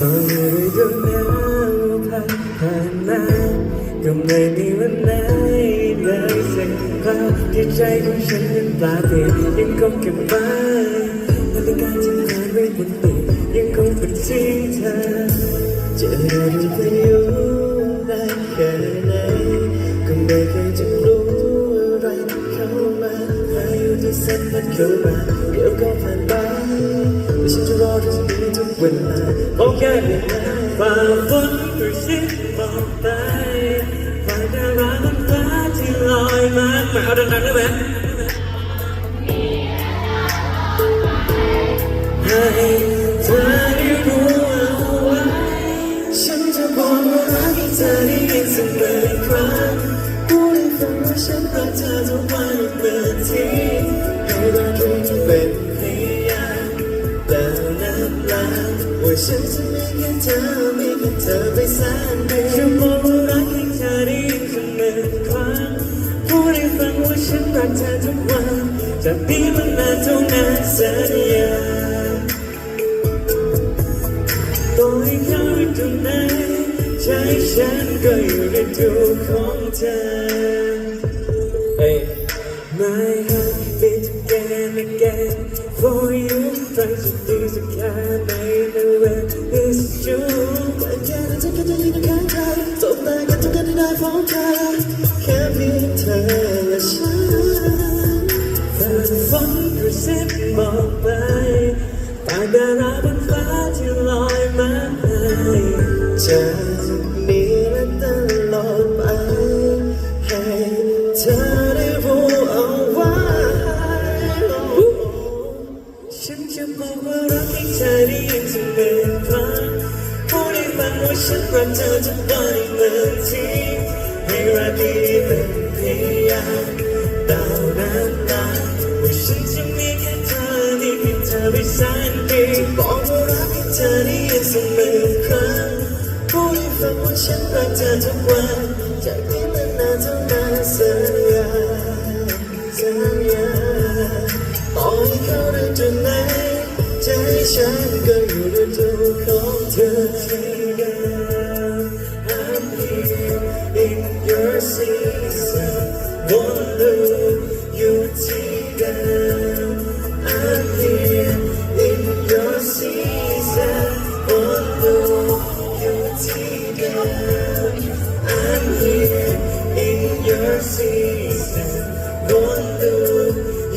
ต่อให้ฤดูหนาวผ่านผ่านมาก็ไม่มีวันไหนเลยสักคราวที่ใจของฉันนั้นปลาเปลี่ยนยังคงเก็บไว้นาฬิกาที่ผ่านไว้บนตียังคงเป็นที่เธอจะดูพายุได้แค่ไหนก็ไม่เคยจะรู้อะไรเข้ามาพายุที่แสนพัดเข้ามา เวลาโอเคเวลาฝ่าฝนหรือสิ้นบอกไปฝ่าดาราบนฟ้าที่ลอยมามาเอาดังๆได้ไหมให้เธอได้รู้เอาไว้ฉันจะบอกว่ารักเธอได้ยินเสมออีกครั้งพูดให้ฟังว่าฉันรักเธอทุกวันเมื่อที่ให้เรักเธอจะเป็น ฉันจะไมีแค่เธอไมีแค่เธอไปแสนเดียวจะบอกว่ารักให้เธอได้ยินเสมออีกครั้งพูดให้ฟังว่าฉันรักเธอทุกวันจะมีมันนานเท่านานสัญญาต่อให้เขาอยู่ตรงไหนใจฉันก็อยู่ในตัวของเธอ Hey. My heart beats again again กันทุกกันที่ได้พบเธอแค่เพียงเธอและฉันฝันฝันกระซิบบอกไปตาดาราบนฟ้าที่ลอยมาให้จากนี้และตลอดไปให้เธอได้รู้เอาไว้ฉันจะบอกว่ารักให้เธอได้ยินเสมอครั้ง พูดให้ฟังว่าฉันรักเธอทุกวันเมื่อที่ให้รักดีเป็นพยานดาวนั้นนาว่าฉันจะมีแค่เธอมีเพียงเธอไม่แสนดีบอกว่ารักให้เธอได้ยินเสมอครั้งพูดให้ฟังว่าฉันรักเธอทุกวันจากนี้นานานเท่านานสัญญาสัญญาต่อให้เขาได้จุดไหนใจฉันก็อยู่ในตัวของเธอ 星辰我都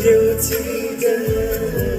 有记得